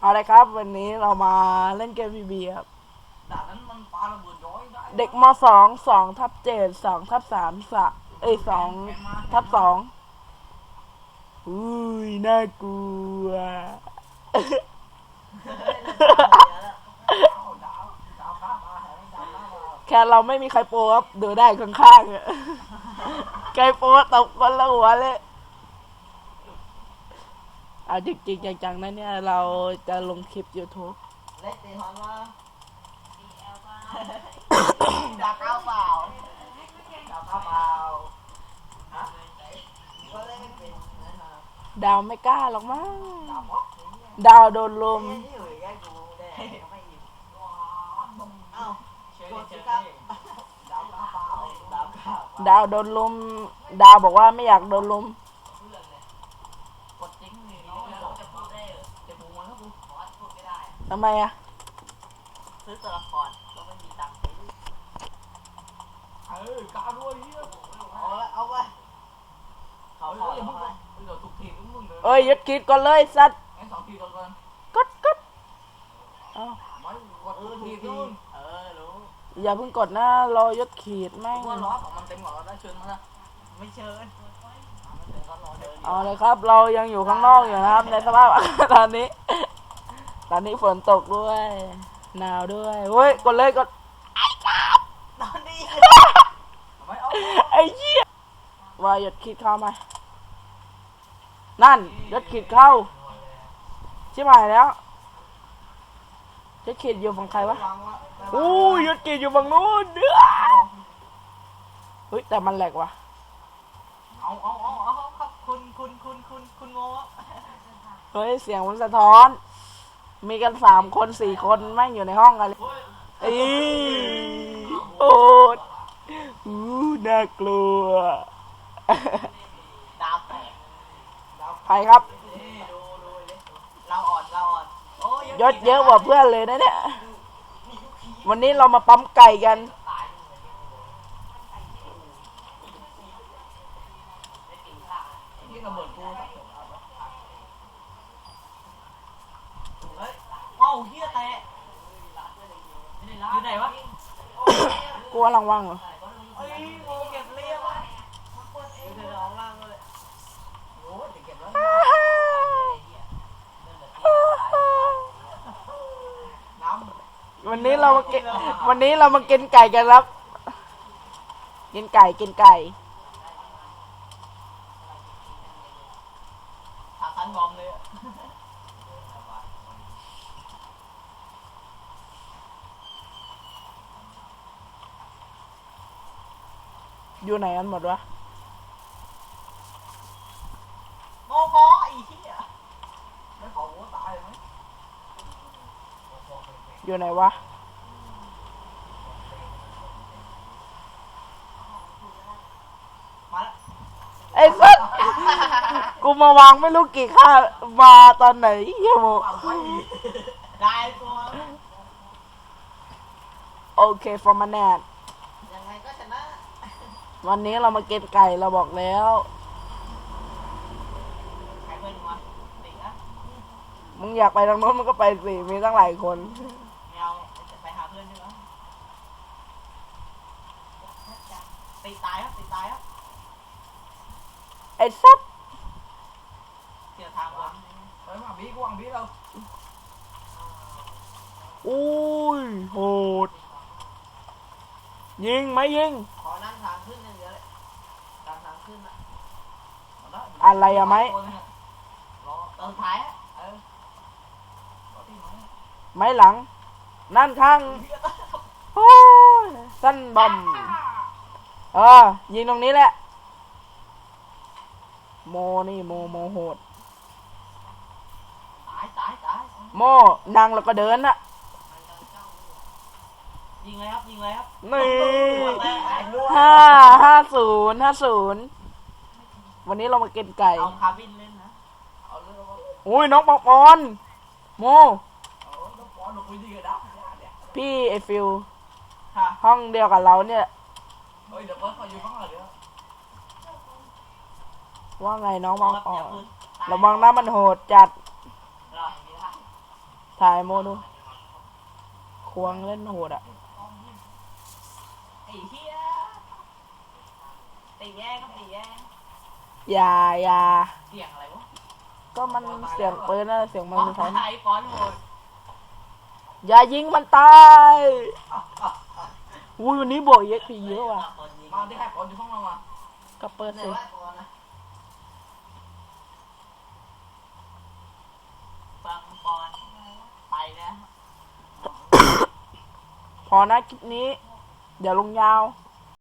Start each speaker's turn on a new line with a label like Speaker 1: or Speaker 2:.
Speaker 1: เอาเลยครับ วันนี้เรามาเล่นเกมบีบีครับ
Speaker 2: ด่านนั้นมันปาระเบิดย้อยได้
Speaker 1: เด็กมสองสองทับเจ็ดสองทับสามสะเอ้ยสองทับสองอุ้ยน่ากลัว
Speaker 2: เอาดาวดาวข้ามมาแหงดาวข้ามมา
Speaker 1: แค่เราไม่มีใครโปรครับดูได้ข้างๆอะใครโปรตบคนละหัวเลยเอาจริงๆจังๆนะเนี่ยเราจะลงคลิป YouTube
Speaker 2: เล็กตีฮอนมาดาวข้าวเปล่าดาวข้าเปล่าฮะก็เล่นไม่เป็นนะฮะ
Speaker 1: ดาวไม่กล้าหรอกมั้ง
Speaker 2: ดาวบอก
Speaker 1: ดาวโดนลม
Speaker 2: ที่อยู่แยกกูได้ไม่อิ่เอ้าเชิญเชิญดาวข้าเปล่าดาวข้า
Speaker 1: ดาวโดนลม ดาวบอกว่าไม่อยากโดนลม
Speaker 2: กดจริงนี่น้องเราจะพูดได้จะพูดมันก็พูดขอพูดไม่ได้
Speaker 1: ทำไมอะ
Speaker 2: ซื้อตัวละครก็ไม่มีตังค์ซื้อเออกล้าด้วยเฮียเอาละเอาไปเขาขออย่าเพิ่งเดี๋ยวถูกทีมมึงเลย
Speaker 1: เอ้ยยึดคิดก่อนเลยสัตว์
Speaker 2: งั้นสองทีก่อนก่อน
Speaker 1: กดกดเอา
Speaker 2: ไม่กดเออทีทีเออรู้
Speaker 1: อย่าเพิ่งกดนะรอยดขีดแม่ง
Speaker 2: ว่าล้อของมันเต็มก่อนเราได้เชิญมาละไม่เชิญไม่เชิญก็รอเดิน
Speaker 1: เอาเลยครับ เรายังอยู่ข้างนอกอยู่นะครับ ในสภาพตอนนี้ ตอนนี้ฝนตกด้วย หนาวด้วยเฮ้ยกดเลยกด
Speaker 2: นอนดีไม่เอา
Speaker 1: ไอ้เหี้ยว่ายดขีดเข้ามานั่นยดขีดเข้า ชิบหายแล้วยดขีดอยู่ฝั่งใครวะ
Speaker 2: วางว่า
Speaker 1: อู้ยดขีดอยู่ฝั่งนู้นเด้อเฮ้ยแต่มันแหลกว่ะ
Speaker 2: เอาเอาเอาเอาครับคุณคุณคุณคุณคุณโง่
Speaker 1: เฮ้ยเสียงมันสะท้อน มีกันสามคนสี่คนแม่งอยู่ในห้องกันเลยอีโอ้ดอู้น่ากลัว
Speaker 2: ดาวแตกดาว
Speaker 1: ใครครับ
Speaker 2: นี่ดูดูเลยเราอ่อนเราอ่อนโอ้ย
Speaker 1: ยศเยอะกว่าเพื่อนเลยนะเนี่ย วันนี้เรามาปั๊มไก่กัน
Speaker 2: นี่ระเบิดกูเฮ้ย เอ้าเฮียแตะอยู่ไหนวะ
Speaker 1: กลัวลังว่างเหรอ
Speaker 2: เอ้ยโมเก็บเรียบวะอยู่เธอเอาล่างเลยโอ้ยเก็บแล้วน้ำ
Speaker 1: วันนี้เรามากินวันนี้เรามากินไก่กันครับ กินไก่กินไก่
Speaker 2: ขาคันงอมเลย
Speaker 1: อยู่ไหนกันหมดวะ
Speaker 2: โมกอไอ้เหี้ยไม่ขอหัวตายเลยมั้ย
Speaker 1: อยู่ไหนวะ
Speaker 2: มาแล้ว
Speaker 1: ไอ้สัสกูมาวางไม่รู้กี่ค่ามาตอนไหนเฮียโม
Speaker 2: เอาไว้ได้ตัว
Speaker 1: โอเค for my nat
Speaker 2: ยังไงก็ชนะ
Speaker 1: วันนี้เรามากินไก่เราบอกแล้ว
Speaker 2: ใครเพื่อนมาตินะ
Speaker 1: มึงอยากไปทางโน้นมึงก็ไปสิมีตั้งหลายคน
Speaker 2: ไม่เอาจะไปหาเพื่อนใช่ไหมตีตายครับตีตายครับ
Speaker 1: ไอ้สัส
Speaker 2: เสียทางวะเฮ้ยมาบีกวางบีเรา
Speaker 1: อุ้ยโหดยิงไหมยิง
Speaker 2: ขอนั่งทางขึ้นอย่างเดียวเลยตามทางขึ้นอะ
Speaker 1: อะไรอะไหม
Speaker 2: ตอนท้ายเออ
Speaker 1: ไม้หลัง นั่นข้างโอ้ยสั้นบอมเออยิงตรงนี้แหละ โมนี่โมโมโหด
Speaker 2: ตายตายตาย
Speaker 1: โมนั่งแล้วก็เดินอะ
Speaker 2: ยิงเลยครับยิงเลยครับ
Speaker 1: นี่
Speaker 2: หมดแล้วไอ้มั่ว
Speaker 1: ห้าห้าศูนย์ห้าศูนย์ วันนี้เรามากินไก่
Speaker 2: เอาคาบินเล่นนะ เอาเรื่องว่า
Speaker 1: อุ้ยน้องปองปอนโม
Speaker 2: เอาลูกบอลลงไปดีกันนะเนี่ย
Speaker 1: พี่ไอฟิว
Speaker 2: ค่ะ
Speaker 1: ห้องเดียวกับเราเนี่ย
Speaker 2: เฮ้ยเดี๋ยวเพิ่งเขาอยู่ข้างหลังเดี๋ยว
Speaker 1: ว่าไงน้องปองปอน
Speaker 2: อย่าเพิ่งตาย
Speaker 1: ระวังนะมันโหดจัด
Speaker 2: รออย่างนี้นะ
Speaker 1: ถ่ายโมดูควงเล่นโหดอะ
Speaker 2: ไอ้เหี้ยตีแย่ก็ตีแย่
Speaker 1: อย่าอย่า
Speaker 2: เสียงอะไรวะ
Speaker 1: ก็มันเสียงปืนนะเสียงมันสะท้อน
Speaker 2: ไอ้ฟอนโหด
Speaker 1: อย่ายิงมันตายอุ้ยวันนี้บวกเยอะพีเยอะว่ะ
Speaker 2: มาได้แค่ฟอนอยู่ห้องเรามา
Speaker 1: ก็เปิดสิ
Speaker 2: ฟังฟอนไปแล้ว
Speaker 1: พอนะคลิปนี้ เดี๋ยวลงยาว
Speaker 2: ฟ